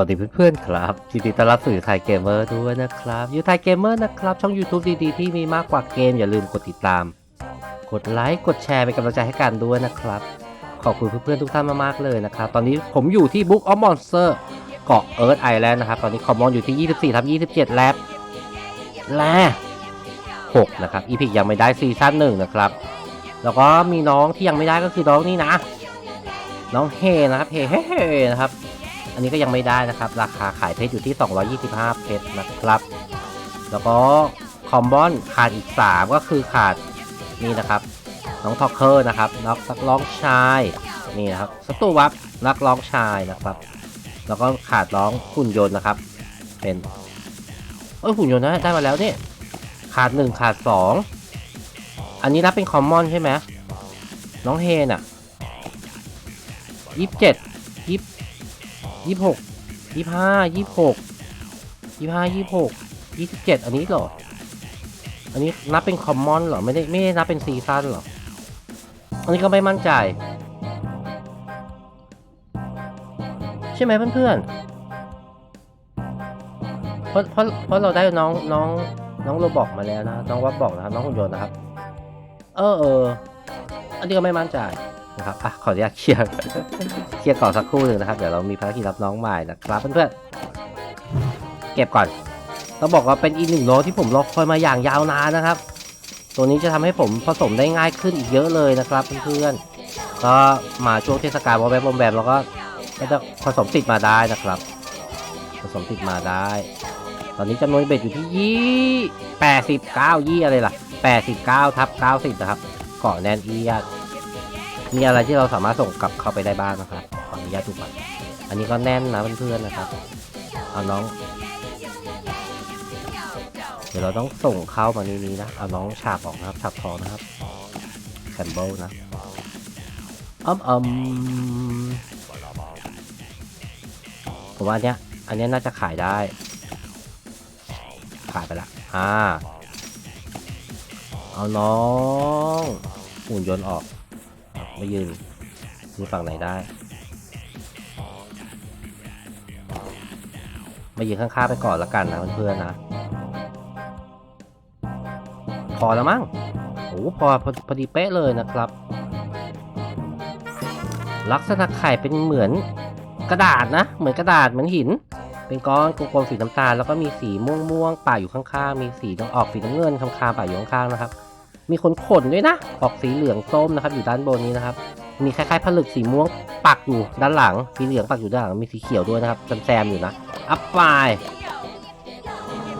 วัสดีเพื่อนๆครับยินดีต้อนรับสู่ยูไทยเกมเมอร์ด้วยนะครับยูไทยเกมเมอร์นะครับ ช่อง YouTube ดีๆ ที่มีมากกว่าเกม อย่าลืมกดติดตาม กดไลค์กดแชร์เป็นกำลังใจให้กันด้วยนะครับ ขอบคุณเพื่อนๆทุกท่านมากๆเลยนะครับ ตอนนี้ผมอยู่ที่ Book of Monster เกาะเอิร์ธไอแลนด์นะครับ ตอนนี้คอมมอนอยู่ที่ 24ทับ27 แลบแล6นะครับอีพิกยังไม่ได้ซีซั่นหนึ่งนะครับแล้วก็มีน้องที่ยังไม่ได้ก็คือน้องนี่นะ น้องเฮนะครับเฮเฮเฮนะครับ อันนี้ก็ยังไม่ได้นะครับ ราคาขายเพชรอยู่ที่ 225 เพชรนะครับ แล้วก็คอมบอนขาดอีก 3 ก็คือขาดนี่นะครับ น้องทอกเคอร์นะครับนักนักร้องชายนี่นะครับสตูวับนักร้องชายนะครับ แล้วก็ขาดร้องหุ่นยนต์นะครับ เป็นเอ้ยหุ่นยนต์นะได้มาแล้วนี่ขาด 1 ขาด 2 อันนี้รับเป็นคอมมอนใช่ไหมน้องเฮนอะยี่สิบเจ็ดยี่ ยี่สิบหกยี่ห้ายี่หกยี่ห้ายี่หกยี่สิบเจ็ดอันนี้เหรอ อันนี้นับเป็นคอมมอนเหรอ ไม่ได้ไม่ได้นับเป็นซีซั่นเหรอ อันนี้ก็ไม่มั่นใจ ใช่ไหมเพื่อนๆเพราะเพราะเพราะเราได้น้องน้องน้องโรบอกมาแล้วนะน้องวับบอกนะครับน้องหุ่นยนต์นะครับ เออเอออันนี้ก็ไม่มั่นใจ นะครับอะขออนุญาตเคลียร์เคลียร์ก่อนสักครู่หนึ่งนะครับ เดี๋ยวเรามีภารกิจรับน้องใหม่นะครับเพื่อนๆเก็บก่อนต้องบอกว่าเป็นอีกหนึ่งโน้ตที่ผมรอคอยมาอย่างยาวนานนะครับ ตัวนี้จะทำให้ผมผสมได้ง่ายขึ้นอีกเยอะเลยนะครับเพื่อนๆก็มาช่วงเทศกาลวอลแวมบอมแบมแล้วก็ก็จะผสมติดมาได้นะครับ ผสมติดมาได้ ตอนนี้จำนวนเบ็ดอยู่ที่ยี่แปดสิบเก้ายี่อะไรล่ะแปดสิบเก้าทับเก้าสิบนะครับเกาะแนนเอียด มีอะไรที่เราสามารถส่งกลับเข้าไปได้บ้างนะครับ ขออนุญาตดูก่อนอันนี้ก็แน่นนะเพื่อนๆนะครับ เอาน้อง เดี๋ยวเราต้องส่งเข้ามาในนี้นะ เอาน้องฉาบออกนะครับ ฉาบทองนะครับแคนเบิลนะอ้อมอมผมว่าเนี้ย อันนี้น่าจะขายได้ ขายไปละ อ่า เอาน้องหุ่นยนต์ออก ไม่ยืนยืนฝั่งไหนได้ มายืนข้างๆไปก่อนละกันนะเพื่อนๆนะ พอแล้วมั้งโอ้พอพอพอดีเป๊ะเลยนะครับ ลักษณะไข่เป็นเหมือนกระดาษนะ เหมือนกระดาษเหมือนหิน เป็นก้อนกลมๆสีน้ำตาลแล้วก็มีสีม่วงๆป่าอยู่ข้างๆ มีสีต้องออกสีน้ำเงินคำคาป่าอยู่ข้างๆนะครับ มีขนขนด้วยนะ ออกสีเหลืองส้มนะครับ อยู่ด้านบนนี้นะครับ มีคล้ายๆผลึกสีม่วงปักอยู่ด้านหลัง สีเหลืองปักอยู่ด้านหลัง มีสีเขียวด้วยนะครับแซมๆอยู่นะ อัพไป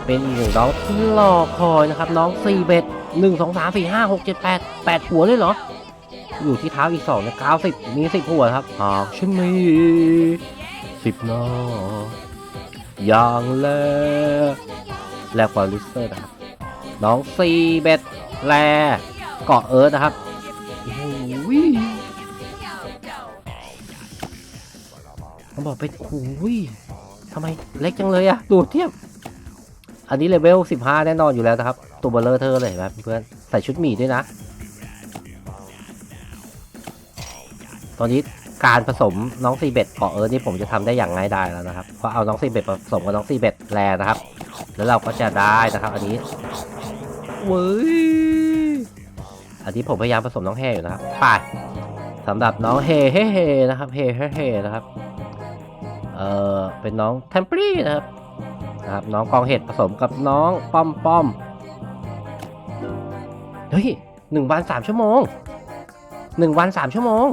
เป็นอีกหนึ่งน้องที่รอคอยนะครับน้องสี่เบ็ดหนึ่งสองสามสี่ห้าหกเจ็ดแปดแปดหัวเลยเหรอ อยู่ที่เท้าอีกสองนะเก้าสิบมีสิบหัวครับหากฉันมีสิบหน้าอย่างแรกแลกฟอริสเตอร์นะครับน้องซีเบ็ด แลเกาะเอิร์ธนะครับโอ้โหมันบอกไปโอ้โหทำไมเล็กจังเลยอะดูเทียบ อันนี้เลเวล 15 แน่นอนอยู่แล้วนะครับ ตัวเบลเลอร์เธอเลยเห็นไหมเพื่อนใส่ชุดหมีด้วยนะ ตอนนี้การผสมน้องซีเบ็ดเกาะเอิร์ธนี่ผมจะทำได้อย่างง่ายดายแล้วนะครับเพราะเอาน้องซีเบ็ดผสมกับน้องซีเบ็ดแลนะครับ แล้วเราก็จะได้นะครับ อันนี้เว้ย อันนี้ผมพยายามผสมน้องแฮอยู่นะครับไปสำหรับน้องเฮเฮเฮนะครับเฮเฮเฮนะครับเอ่อเป็นน้องเทมปรีนะครับนะครับ น้องกองเห็ดผสมกับน้องป้อมป้อมเฮ้ยหนึ่งวันสามชั่วโมงหนึ่งวันสามชั่วโมง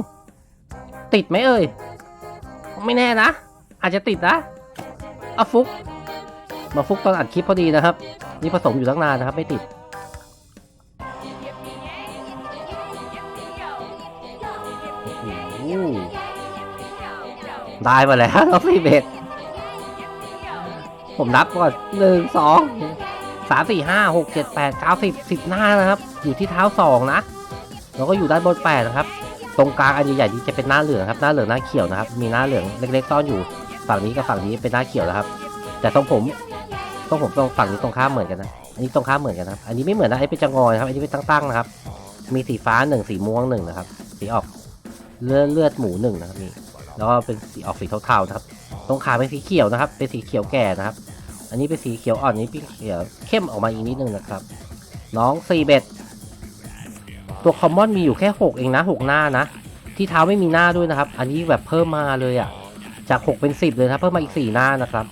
ติดไหมเอ่ย ไม่แน่นะ อาจจะติดนะเอาฟุก มาฟุกตอนอัดคลิปพอดีนะครับ นี่ผสมอยู่ตั้งนานนะครับ ไม่ติด ได้มาแล้วน้องซีเบตผมนับก่อนหนึ่งสองสามสี่ห้าหกเจ็ดแปดเก้าสิบสิบหน้านะครับ อยู่ที่เท้าสองนะแล้วก็อยู่ด้านบนแปดนะครับ ตรงกลางอันใหญ่ๆนี้จะเป็นหน้าเหลืองครับ หน้าเหลืองหน้าเขียวนะครับ มีหน้าเหลืองเล็กๆซ่อนอยู่ฝั่งนี้กับฝั่งนี้เป็นหน้าเขียวนะครับ แต่ตรงผมตรงผมตรงฝั่งนี้ตรงข้ามเหมือนกันนะ อันนี้ตรงข้ามเหมือนกันนะ อันนี้ไม่เหมือนนะไอ้เป็นจังงอยนครับ อันนี้เป็นตั้งๆนะครับ มีสีฟ้าหนึ่งสีม่วงหนึ่งนะครับ สีออก เลือดเลือดหมูหนึ่งนะครับนี่แล้วก็เป็นสีออกสีเทาๆนะครับ ตรงขาเป็นสีเขียวนะครับ เป็นสีเขียวแก่นะครับ อันนี้เป็นสีเขียวอ่อนอันนี้เป็นเขียวเข้มออกมาอีกนิดนึงนะครับ น้องซีเบตตัวคอมมอนมีอยู่แค่หกเองนะหกหน้านะ ที่เท้าไม่มีหน้าด้วยนะครับ อันนี้แบบเพิ่มมาเลยอะ่ะ จากหกเป็นสิบเลยนะครับเพิ่มมาอีกสี่หน้านะครับ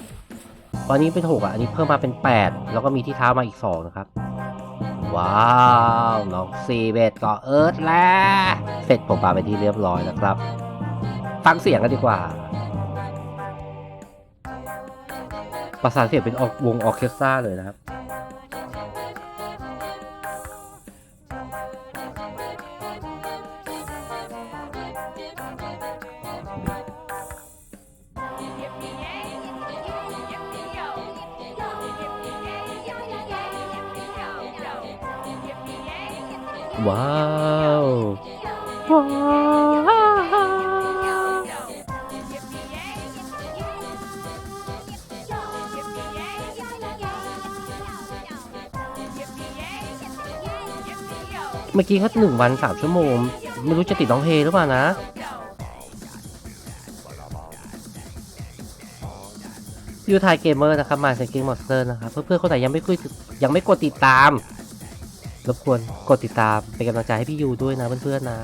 ตอนนี้เป็นหกอะ อันนี้เพิ่มมาเป็นแปดแล้วก็มีที่เท้ามาอีกสองนะครับ ว้าวน้องซีเบตก็เอิร์ธแล้วเสร็จผมปาไปที่เรียบร้อยนะครับ ฟังเสียงกันดีกว่า ประสานเสียงเป็นออกวงออเคสตราเลยนะครับ ว้าวว้าวเมื่อกี้เขาหนึ่งวันสามชั่วโมง ไม่รู้จะติดน้องเฮหรือเปล่านะ ยูไทยเกมเมอร์นะครับ มาเซนกิ้งมอนสเตอร์นะครับ เพื่อนๆคนไหนยังไม่คุยยังไม่กดติดตาม รบกวนกดติดตามเป็นกำลังใจให้พี่ยูด้วยนะเพื่อนๆนะ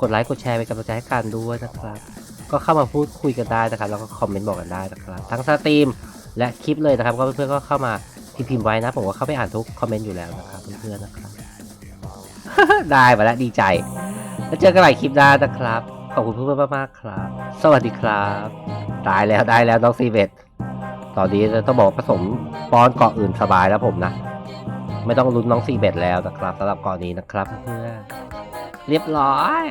กดไลค์กดแชร์เป็นกำลังใจให้กันด้วยนะครับ ก็เข้ามาพูดคุยกันได้นะครับ แล้วก็คอมเมนต์บอกกันได้นะครับ ทั้งสตรีมและคลิปเลยนะครับ ก็เพื่อนๆก็เข้ามาพิมพ์พิมพ์ไว้นะ ผมก็เข้าไปอ่านทุกคอมเมนต์อยู่แล้วนะครับเพื่อนๆนะครับ ได้มาแล้วดีใจ แล้วเจอกันใหม่คลิปหน้านะครับ ขอบคุณเพื่อนๆมากๆครับ สวัสดีครับตายแล้วได้แล้วน้องซีเบตตอนนี้ต้องบอกผสมปอนเกาะอื่นสบายแล้วผมนะ ไม่ต้องลุ้นน้องซีเบ็ดแล้วนะครับสำหรับกาะนี้นะครับเพื่อนเรียบร้อย